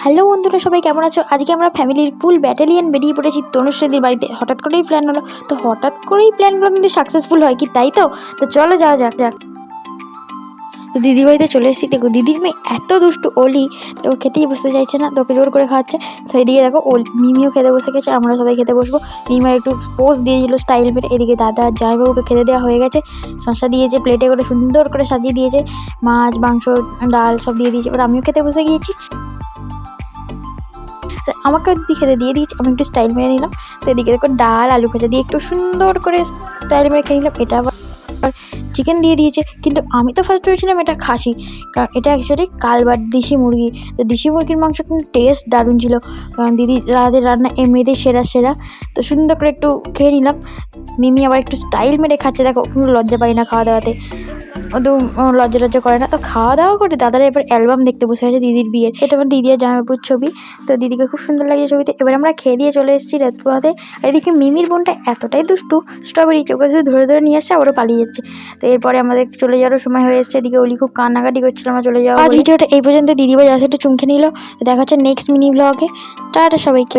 Hello বন্ধুরা, সবাই কেমন আছো? আজকে আমরা ফ্যামিলির ফুল ব্যাটালিয়ন বেরিয়ে পড়েছি তনুশ্রীদির বাড়িতে। হঠাৎ করেই প্ল্যান হলো। তো হঠাৎ করেই প্ল্যানগুলো কিন্তু সাকসেসফুল হয় কি, তাই তো? তো চলো যাওয়া যাক যাক। তো দিদির বাড়িতে চলে এসেছি। দেখো, দিদির মেয়ে এত দুষ্টু ওলি তো ও খেতেই বসতে চাইছে না তোকে জোর করে খাওয়াচ্ছে। তো এদিকে দেখো, ওল, মিমিও খেতে বসে গেছে, আমরা সবাই খেতে বসবো। মিমার একটু পোজ দিয়েছিল স্টাইল মেরে এদিকে দাদা জামাইবাবুকে খেতে দেওয়া হয়ে গেছে। শসা দিয়েছে প্লেটে করে সুন্দর করে সাজিয়ে দিয়েছে। মাছ, মাংস, ডাল সব দিয়ে দিয়েছে। এবার আমিও খেতে বসে গিয়েছি। আমাকে খেতে দিয়ে দিয়েছি। আমি একটু স্টাইল মেরে নিলাম। তো এদিকে দেখো ডাল, আলু ভাজা দিয়ে একটু সুন্দর করে স্টাইল মেরে খেয়ে নিলাম। এটা আবার চিকেন দিয়ে দিয়েছে। কিন্তু আমি তো ফার্স্ট ভেবেছিলাম এটা খাসি, কারণ এটা অ্যাকচুয়ালি কালবার দেশি মুরগি। তো দেশি মুরগির মাংস কিন্তু টেস্ট দারুণ ছিল। কারণ দিদি রাতের রান্না এমনিতেই সেরা সেরা। তো সুন্দর করে একটু খেয়ে নিলাম। মিমি আবার একটু স্টাইল মেরে খাচ্ছে। দেখো কোনো লজ্জা পাই না খাওয়া দাওয়াতে। তো লজ্জা টজ্জা করে না। তো খাওয়া দাওয়া করে দাদারা এবার অ্যালবাম দেখতে বসে আছে দিদির বিয়ের। এটা আমার দিদি আর জামাইবাবুর ছবি। তো দিদিকে খুব সুন্দর লাগে ছবিতে। এবার আমরা খেয়ে দিয়ে চলে এসেছি আর এদিকে মিমির বোনটা এতটাই দুষ্টু স্ট্রবেরি চোখে শুধু ধরে ধরে নিয়ে আসছে আবারও পালিয়ে যাচ্ছে। তো এরপরে আমাদের চলে যাওয়ার সময় হয়ে এসেছে। এদিকে অলি খুব কান্নাকাটি করছিল আমরা চলে যাওয়া আজ ভিডিওটা এই পর্যন্ত। দিদিভাই আসে একটু চুমকে নিল। দেখা হচ্ছে নেক্সট মিনি ব্লগে টাটা সবাইকে।